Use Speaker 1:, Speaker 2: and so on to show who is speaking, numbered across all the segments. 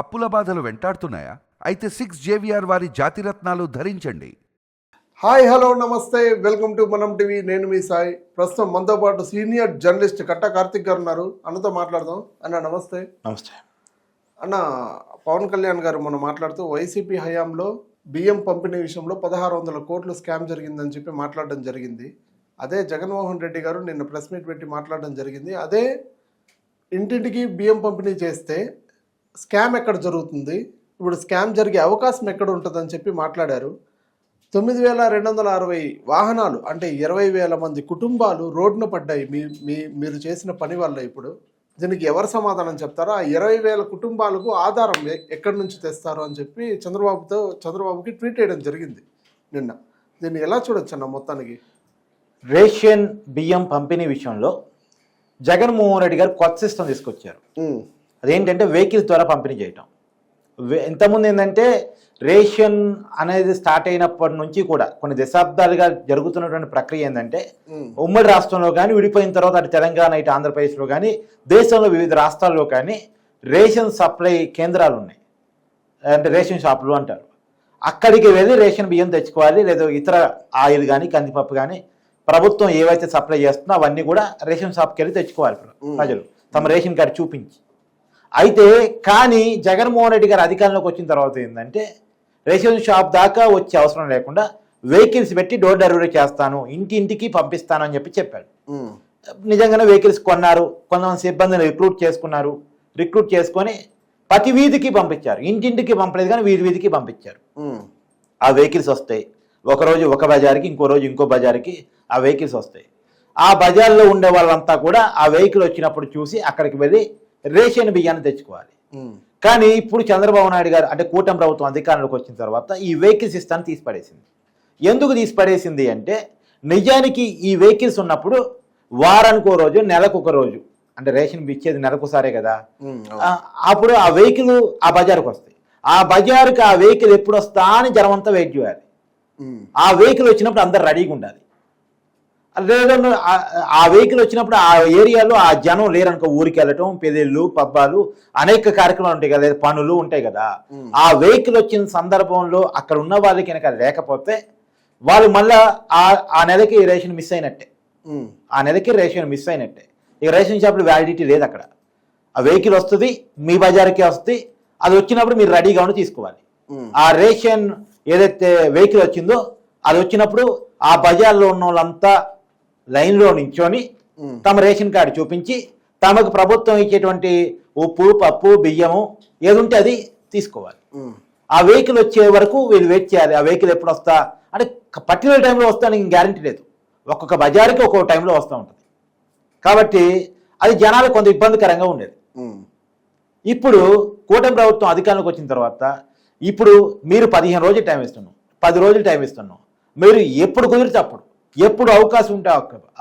Speaker 1: అప్పుల బాధలు వెంటాడుతున్నాయా? అయితే సిక్స్ జేవిఆర్ వారి జాతిరత్నాలు ధరించండి.
Speaker 2: హాయ్ హలో నమస్తే. Welcome to Manam TV. నేను మీ సాయి. ప్రస్తుతం మనతో పాటు సీనియర్ జర్నలిస్ట్ కట్ట కార్తిక్ గారు ఉన్నారు. అన్నతో మాట్లాడదాం. అన్న నమస్తే.
Speaker 3: నమస్తే.
Speaker 2: అన్న పవన్ కళ్యాణ్ గారు మనం మాట్లాడుతూ వైసీపీ హయాంలో బియ్యం పంపిణీ విషయంలో పదహారు వందల కోట్లు స్కామ్ జరిగిందని చెప్పి మాట్లాడడం జరిగింది. అదే జగన్మోహన్ రెడ్డి గారు నిన్న ప్రెస్ మీట్ పెట్టి మాట్లాడడం జరిగింది. అదే ఇంటింటికి బియ్యం పంపిణీ చేస్తే స్కామ్ ఎక్కడ జరుగుతుంది? ఇప్పుడు స్కామ్ జరిగే అవకాశం ఎక్కడ ఉంటుందని చెప్పి మాట్లాడారు. తొమ్మిది వేల రెండు వందల అరవై వాహనాలు అంటే ఇరవై వేల మంది కుటుంబాలు రోడ్డున పడ్డాయి. మీ మీ మీరు చేసిన పని వల్ల ఇప్పుడు. దీనికి ఎవరు సమాధానం చెప్తారో? ఆ ఇరవై వేల కుటుంబాలకు ఆధారం ఎక్కడి నుంచి తెస్తారు అని చెప్పి చంద్రబాబుతో చంద్రబాబుకి ట్వీట్ చేయడం జరిగింది నిన్న. దీన్ని ఎలా చూడొచ్చు అన్న మొత్తానికి?
Speaker 3: రేషన్ బియ్యం పంపిణీ విషయంలో జగన్మోహన్ రెడ్డి గారు కొత్త సిస్టమ్ తీసుకొచ్చారు. అదేంటంటే వెహికల్స్ ద్వారా పంపిణీ చేయటం. ఇంతకుముందు ఏంటంటే రేషన్ అనేది స్టార్ట్ అయినప్పటి నుంచి కూడా కొన్ని దశాబ్దాలుగా జరుగుతున్నటువంటి ప్రక్రియ ఏంటంటే
Speaker 2: ఉమ్,
Speaker 3: ఉమ్మడి రాష్ట్రంలో కానీ విడిపోయిన తర్వాత అటు తెలంగాణ ఇటు ఆంధ్రప్రదేశ్లో కానీ దేశంలో వివిధ రాష్ట్రాల్లో కానీ రేషన్ సప్లై కేంద్రాలు ఉన్నాయి. అంటే రేషన్ షాపులు అంటారు. అక్కడికి వెళ్ళి రేషన్ బియ్యం తెచ్చుకోవాలి లేదా ఇతర ఆయిల్ కానీ కందిపప్పు కానీ ప్రభుత్వం ఏవైతే సప్లై చేస్తుందో అవన్నీ కూడా రేషన్ షాప్కి వెళ్ళి తెచ్చుకోవాలి ప్ర- ప్రజలు. తమ రేషన్ కార్డు చూపించి. అయితే కానీ జగన్మోహన్ రెడ్డి గారు అధికారంలోకి వచ్చిన తర్వాత ఏంటంటే రేషన్ షాప్ దాకా వచ్చే అవసరం లేకుండా వెహికల్స్ పెట్టి డోర్ డెలివరీ చేస్తాను ఇంటి ఇంటికి పంపిస్తాను అని చెప్పి చెప్పాడు. నిజంగానే వెహికల్స్ కొన్నారు కొంతమంది సిబ్బందిని రిక్రూట్ చేసుకున్నారు రిక్రూట్ చేసుకొని ప్రతి వీధికి పంపించారు. ఇంటింటికి పంపలేదు కానీ వీధి వీధికి పంపించారు. ఆ వెహికల్స్ వస్తాయి. ఒకరోజు ఒక బజార్కి ఇంకో రోజు ఇంకో బజార్కి ఆ వెహికల్స్ వస్తాయి. ఆ బజార్లో ఉండే వాళ్ళంతా కూడా ఆ వెహికల్ వచ్చినప్పుడు చూసి అక్కడికి వెళ్ళి రేషన్ బియ్యాన్ని తెచ్చుకోవాలి. కానీ ఇప్పుడు చంద్రబాబు నాయుడు గారు అంటే కూటమి ప్రభుత్వం అధికారంలోకి వచ్చిన తర్వాత ఈ వెహికల్స్ ఇస్తాను తీసి పడేసింది ఎందుకు తీసి పడేసింది అంటే నిజానికి ఈ వెహికల్స్ ఉన్నప్పుడు వారానికి ఒక రోజు నెలకు ఒక రోజు అంటే రేషన్ ఇచ్చేది నెలకోసారే కదా. అప్పుడు ఆ వెహికల్ ఆ బజార్కి వస్తాయి. ఆ బజార్కి ఆ వెహికల్ ఎప్పుడు వస్తా అని జనం అంతా వెయిట్ చేయాలి. ఆ వెహికల్ వచ్చినప్పుడు అందరు రెడీగా ఉండాలి. లేదంటే ఆ- వెహికల్ వచ్చినప్పుడు ఆ ఏరియాలో ఆ జనం లేరనుకో ఊరికి వెళ్ళటం పెళ్ళిళ్ళు పబ్బాలు అనేక కార్యక్రమాలు ఉంటాయి కదా పనులు ఉంటాయి కదా. ఆ వెహికల్ వచ్చిన సందర్భంలో అక్కడ ఉన్న వాళ్ళకి కనుక లేకపోతే వాళ్ళు మళ్ళా ఆ ఆ నెలకి రేషన్ మిస్ అయినట్టే. ఆ నెలకి రేషన్ మిస్ అయినట్టే. ఇక రేషన్ షాప్లో వ్యాలిడిటీ లేదు అక్కడ. ఆ వెహికల్ వస్తుంది మీ బజార్కి వస్తుంది అది వచ్చినప్పుడు మీరు రెడీగా ఉండి తీసుకోవాలి. ఆ రేషన్ ఏదైతే వెహికల్ వచ్చిందో అది వచ్చినప్పుడు ఆ బజార్లో ఉన్న వాళ్ళంతా లైన్లో నించొని తమ రేషన్ కార్డు చూపించి తమకు ప్రభుత్వం ఇచ్చేటువంటి ఉప్పు పప్పు బియ్యము ఏది ఉంటే అది తీసుకోవాలి. ఆ వెహికల్ వచ్చే వరకు వీళ్ళు వెయిట్ చేయాలి. ఆ వెహికల్ ఎప్పుడు వస్తా? అంటే పర్టికులర్ టైంలో వస్తానికి గ్యారంటీ లేదు. ఒక్కొక్క బజార్కి ఒక్కొక్క టైంలో వస్తూ ఉంటుంది. కాబట్టి అది జనాలకు కొంత ఇబ్బందికరంగా ఉండేది. ఇప్పుడు కూటమి ప్రభుత్వం అధికారంలోకి వచ్చిన తర్వాత ఇప్పుడు మీరు పదిహేను రోజులు టైం ఇస్తున్నాం పది రోజులు టైం ఇస్తున్నాం మీరు ఎప్పుడు కుదిరితే అప్పుడు. ఎప్పుడు అవకాశం ఉంటే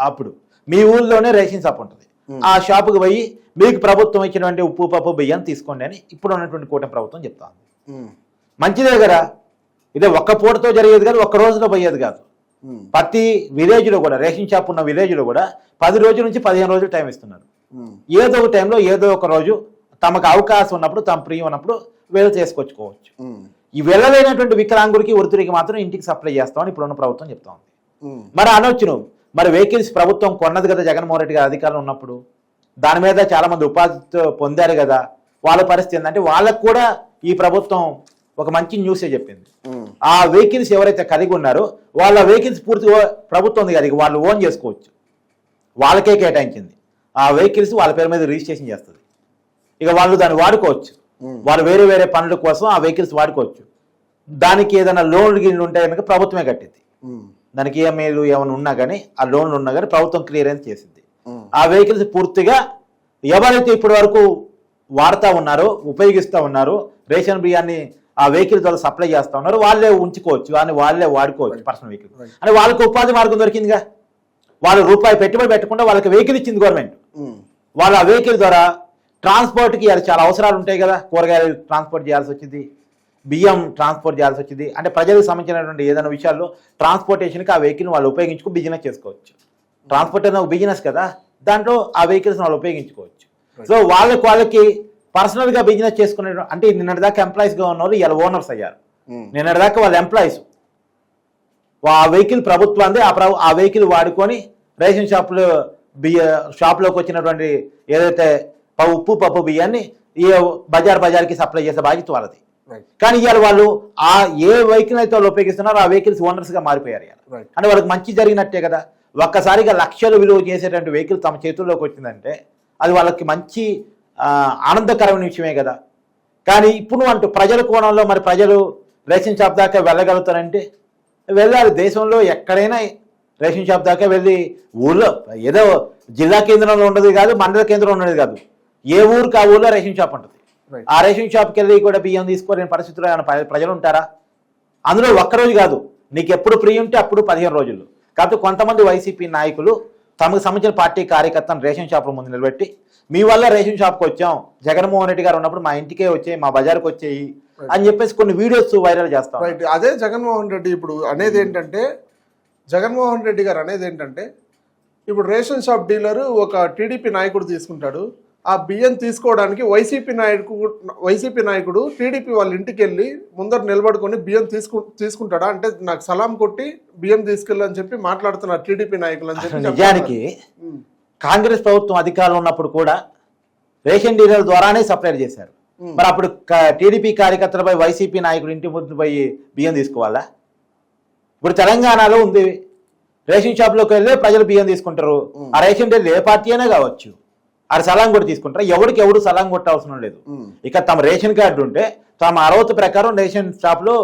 Speaker 3: అప్పుడు. మీ ఊళ్ళోనే రేషన్ షాప్ ఉంటుంది. ఆ షాపుకి పోయి మీకు ప్రభుత్వం ఇచ్చినటువంటి ఉప్పు పప్పు బియ్యం తీసుకోండి అని ఇప్పుడు ఉన్నటువంటి కూటమి ప్రభుత్వం చెప్తాను మంచిదే కదా. ఇదే ఒక్క పూటతో జరిగేది కాదు ఒక్క రోజులో పోయేది కాదు. ప్రతి విలేజ్లో కూడా రేషన్ షాప్ ఉన్న విలేజ్లో కూడా పది రోజుల నుంచి పదిహేను రోజులు టైం ఇస్తున్నారు. ఏదో ఒక టైంలో ఏదో ఒక రోజు తమకు అవకాశం ఉన్నప్పుడు తమ ప్రియం ఉన్నప్పుడు వీళ్ళు చేసుకొచ్చుకోవచ్చు. ఈ వెళ్ళలేనటువంటి వికలాంగుడికి వృత్తుడికి మాత్రం ఇంటికి సప్లై చేస్తామని ఇప్పుడున్న ప్రభుత్వం చెప్తా మరి అనొచ్చు నువ్వు మరి వెహికల్స్ ప్రభుత్వం కొన్నది కదా జగన్మోహన్ రెడ్డి గారు అధికారంలో ఉన్నప్పుడు. దాని మీద చాలా మంది ఉపాధి పొందారు కదా. వాళ్ళ పరిస్థితి ఏంటంటే వాళ్ళకు కూడా ఈ ప్రభుత్వం ఒక మంచి న్యూసే చెప్పింది. ఆ వెహికల్స్ ఎవరైతే కలిగి ఉన్నారో వాళ్ళ వెహికల్స్ పూర్తిగా ప్రభుత్వం ఉంది కదా ఇక వాళ్ళు ఓన్ చేసుకోవచ్చు. వాళ్ళకే కేటాయించింది. ఆ వెహికల్స్ వాళ్ళ పేరు మీద రిజిస్ట్రేషన్ చేస్తుంది. ఇక వాళ్ళు దాన్ని వాడుకోవచ్చు. వాళ్ళు వేరే వేరే పనుల కోసం ఆ వెహికల్స్ వాడుకోవచ్చు. దానికి ఏదైనా లోన్లు గిన్లు ఉంటే కనుక ప్రభుత్వమే కట్టింది దానికి ఈఎంఐలు ఏమైనా ఉన్నా కానీ ఆ లోన్లు ఉన్నా కానీ ప్రభుత్వం క్లియరెన్స్ చేసింది. ఆ వెహికల్స్ పూర్తిగా ఎవరైతే ఇప్పటి వరకు వాడుతూ ఉన్నారో ఉపయోగిస్తూ ఉన్నారో రేషన్ బియ్యాన్ని ఆ వెహికల్ ద్వారా సప్లై చేస్తూ ఉన్నారో వాళ్ళే ఉంచుకోవచ్చు అని వాళ్ళే వాడుకోవచ్చు పర్సనల్ వెహికల్. అని వాళ్ళకి ఉపాధి మార్గం దొరికిందిగా. వాళ్ళు రూపాయి పెట్టుబడి పెట్టకుండా వాళ్ళకి వెహికల్ ఇచ్చింది గవర్నమెంట్. వాళ్ళ ఆ వెహికల్ ద్వారా ట్రాన్స్పోర్ట్కి అది చాలా అవసరాలు ఉంటాయి కదా. కూరగాయలు ట్రాన్స్పోర్ట్ చేయాల్సి వచ్చింది. బియ్యం ట్రాన్స్పోర్ట్ చేయాల్సి వచ్చింది. అంటే ప్రజలకు సంబంధించినటువంటి ఏదైనా విషయాల్లో ట్రాన్స్పోర్టేషన్కి ఆ వెహికల్ వాళ్ళు ఉపయోగించుకు బిజినెస్ చేసుకోవచ్చు. ట్రాన్స్పోర్ట్ అనేది ఒక బిజినెస్ కదా దాంట్లో ఆ వెహికల్స్ వాళ్ళు ఉపయోగించుకోవచ్చు. సో వాళ్ళకి వాళ్ళకి పర్సనల్గా బిజినెస్ చేసుకునే అంటే నిన్నటిదాకా ఎంప్లాయీస్గా ఉన్నవాళ్ళు ఇలా ఓనర్స్ అయ్యారు.
Speaker 2: ఉమ్.
Speaker 3: నిన్నటిదాకా వాళ్ళు ఎంప్లాయీస్. ఆ వెహికల్ ప్రభుత్వాన్ని ఆ ప్రభు ఆ వెహికల్ వాడుకొని రేషన్ షాపులు బియ్య షాప్లోకి వచ్చినటువంటి ఏదైతే ప- ఉప్పు పప్పు బియ్యాన్ని ఈ బజార్ బజార్కి సప్లై చేసే బాధ్యత వాళ్ళది. కానీ ఇవాళ వాళ్ళు ఆ ఏ వెహికల్ అయితే వాళ్ళు ఉపయోగిస్తున్నారో ఆ వెహికల్స్ ఓనర్స్గా మారిపోయారు ఇవాళ. అంటే వాళ్ళకి మంచి జరిగినట్టే కదా. ఒక్కసారిగా లక్షలు విలువ చేసేటువంటి వెహికల్ తమ చేతుల్లోకి వచ్చిందంటే అది వాళ్ళకి మంచి ఆనందకరమైన విషయమే కదా. కానీ ఇప్పుడు అంటూ ప్రజల కోణంలో మరి ప్రజలు రేషన్ షాప్ దాకా వెళ్ళగలుగుతారంటే వెళ్ళాలి. దేశంలో ఎక్కడైనా రేషన్ షాప్ దాకా వెళ్ళి ఊళ్ళో ఏదో జిల్లా కేంద్రంలో ఉండదు కాదు మండల కేంద్రంలో ఉండదు కాదు. ఏ ఊరికి ఆ ఊళ్ళో రేషన్ షాప్ ఉంటుంది? ఆ రేషన్ షాప్కి వెళ్ళి కూడా బియ్యం తీసుకోలేని పరిస్థితిలో ఏమైనా ప్రజలు ఉంటారా అందులో ఒక్కరోజు కాదు. నీకు ఎప్పుడు ఫ్రీ ఉంటే అప్పుడు పదిహేను రోజులు. కాబట్టి కొంతమంది వైసీపీ నాయకులు తమకు సంబంధించిన పార్టీ కార్యకర్తను రేషన్ షాపుల ముందు నిలబెట్టి మీ వల్ల రేషన్ షాప్కి వచ్చాం. జగన్మోహన్ రెడ్డి గారు ఉన్నప్పుడు మా ఇంటికే వచ్చాయి మా బజార్కి వచ్చాయి అని చెప్పేసి కొన్ని వీడియోస్ వైరల్ చేస్తాం
Speaker 2: రైట్ అదే జగన్మోహన్ రెడ్డి ఇప్పుడు అనేది ఏంటంటే జగన్మోహన్ రెడ్డి గారు అనేది ఏంటంటే ఇప్పుడు రేషన్ షాప్ డీలర్ ఒక టీడీపీ నాయకుడు తీసుకుంటాడు. ఆ బియ్యం తీసుకోవడానికి వైసీపీ నాయకుడు వైసీపీ నాయకుడు టీడీపీ వాళ్ళ ఇంటికి వెళ్ళి ముందర నిలబడుకొని బియ్యం తీసుకు తీసుకుంటాడా? అంటే నాకు సలాం కొట్టి బియ్యం తీసుకెళ్ళని చెప్పి మాట్లాడుతున్నారు టీడీపీ నాయకులు అని చెప్పి
Speaker 3: నిజానికి కాంగ్రెస్ ప్రభుత్వం అధికారంలో ఉన్నప్పుడు కూడా రేషన్ డీలర్ ద్వారానే సప్లై చేశారు. మరి అప్పుడు టీడీపీ కార్యకర్తలపై వైసీపీ నాయకుడు ఇంటి ముందు పోయి బియ్యం తీసుకోవాలా? ఇప్పుడు తెలంగాణలో ఉంది. రేషన్ షాప్లోకి వెళ్ళి ప్రజలు బియ్యం తీసుకుంటారు. ఆ రేషన్ డీలర్ ఏ పార్టీ అయినా కావచ్చు. అది సలాం కూడా తీసుకుంటారు? ఎవరికి ఎవడు సలాం కొట్టవసరం లేదు. ఇక తమ రేషన్ కార్డు ఉంటే తమ అర్హత ప్రకారం రేషన్ షాప్లో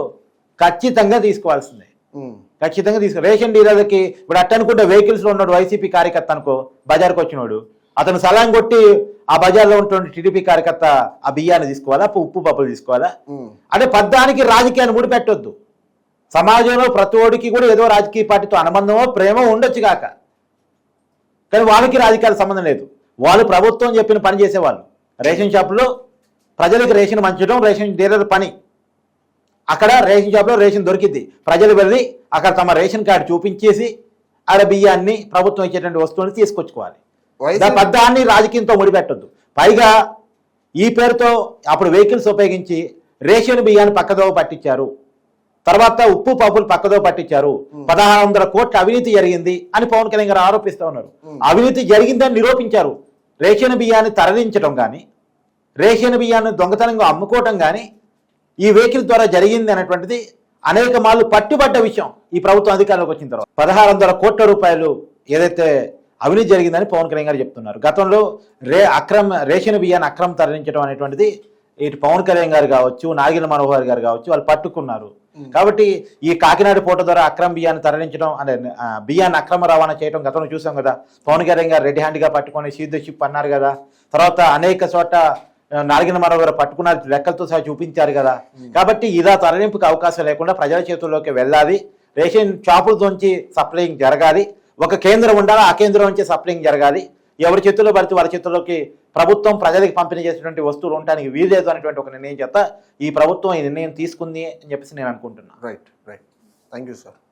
Speaker 3: ఖచ్చితంగా తీసుకోవాల్సిందే. ఖచ్చితంగా తీసుకో రేషన్ డీలర్లకి ఇప్పుడు అట్ట అనుకుంటే వెహికల్స్లో ఉన్నాడు వైసీపీ కార్యకర్త అనుకో బజార్కి వచ్చినోడు అతను సలాం కొట్టి ఆ బజార్లో ఉన్నటువంటి టీడీపీ కార్యకర్త ఆ బియ్యాన్ని తీసుకోవాలా? ఉప్పు- పప్పులు తీసుకోవాలా? అంటే పద్దానికి రాజకీయాన్ని ముడిపెట్టొద్దు. సమాజంలో ప్రతి ఒడికి కూడా ఏదో రాజకీయ పార్టీతో అనుబంధమో ప్రేమ ఉండొచ్చు కాక. కానీ వాళ్ళకి రాజకీయాల సంబంధం లేదు. వాళ్ళు ప్రభుత్వం చెప్పిన పని చేసేవాళ్ళు. రేషన్ షాపులో ప్రజలకు రేషన్ పంచడం రేషన్ డీలర్ పని. అక్కడ రేషన్ షాప్లో రేషన్ దొరికింది ప్రజలు వెళ్ళి అక్కడ తమ రేషన్ కార్డు చూపించేసి ఆడ బియ్యాన్ని ప్రభుత్వం ఇచ్చేటువంటి వస్తువుని తీసుకొచ్చుకోవాలి. పద్దాన్ని రాజకీయంతో ముడిపెట్టొద్దు. పైగా ఈ పేరుతో అప్పుడు వెహికల్స్ ఉపయోగించి రేషన్ బియ్యాన్ని పక్కదో పట్టించారు. తర్వాత ఉప్పు పప్పులు పక్కదో పట్టించారు. పదహారు వందల కోట్ల అవినీతి జరిగింది అని పవన్ కళ్యాణ్ గారు ఆరోపిస్తూ ఉన్నారు. అవినీతి జరిగిందని నిరూపించారు. రేషన్ బియ్యాన్ని తరలించడం కానీ రేషన్ బియ్యాన్ని దొంగతనంగా అమ్ముకోవటం కానీ ఈ వెహికల్ ద్వారా జరిగింది అనేటువంటిది అనేక మార్లు పట్టుబడ్డ విషయం ఈ ప్రభుత్వం అధికారంలోకి వచ్చిన తర్వాత. పదహారు వందల కోట్ల రూపాయలు ఏదైతే అవినీతి జరిగిందని పవన్ కళ్యాణ్ గారు చెప్తున్నారు. గతంలో రే అక్రమ రేషన్ బియ్యాన్ని అక్రమం తరలించడం అనేటువంటిది ఇటు పవన్ కళ్యాణ్ గారు కావచ్చు నాగిల మనోహర్ గారు కావచ్చు వాళ్ళు పట్టుకున్నారు. కాబట్టి ఈ కాకినాడ పోట ద్వారా అక్రమ బియ్యాన్ని తరలించడం అనే బియ్యాన్ని అక్రమ రవాణా చేయడం గతంలో చూసాం కదా. పవన్ కళ్యాణ్ గారు రెడ్ హ్యాండ్గా పట్టుకొని సీద షిప్ అన్నారు కదా. తర్వాత అనేక చోట నాలుగిన నాగిన గారు పట్టుకున్నారు లెక్కలతో సహా చూపించారు కదా. కాబట్టి ఇలా తరలింపుకి అవకాశం లేకుండా ప్రజల చేతుల్లోకి వెళ్ళాలి. రేషన్ షాపులతోంచి సప్లయింగ్ జరగాలి. ఒక కేంద్రం ఉండాలి ఆ కేంద్రం నుంచి సప్లయింగ్ జరగాలి. ఎవరి చేతుల్లో పడితే వారి చేతుల్లోకి ప్రభుత్వం ప్రజలకు పంపిణీ చేసినటువంటి వస్తువులు ఉండడానికి వీల్లేదు అనేటువంటి ఒక నిర్ణయం చేత ఈ ప్రభుత్వం ఈ నిర్ణయం తీసుకుంది అని చెప్పేసి నేను అనుకుంటున్నాను
Speaker 2: right right thank you sir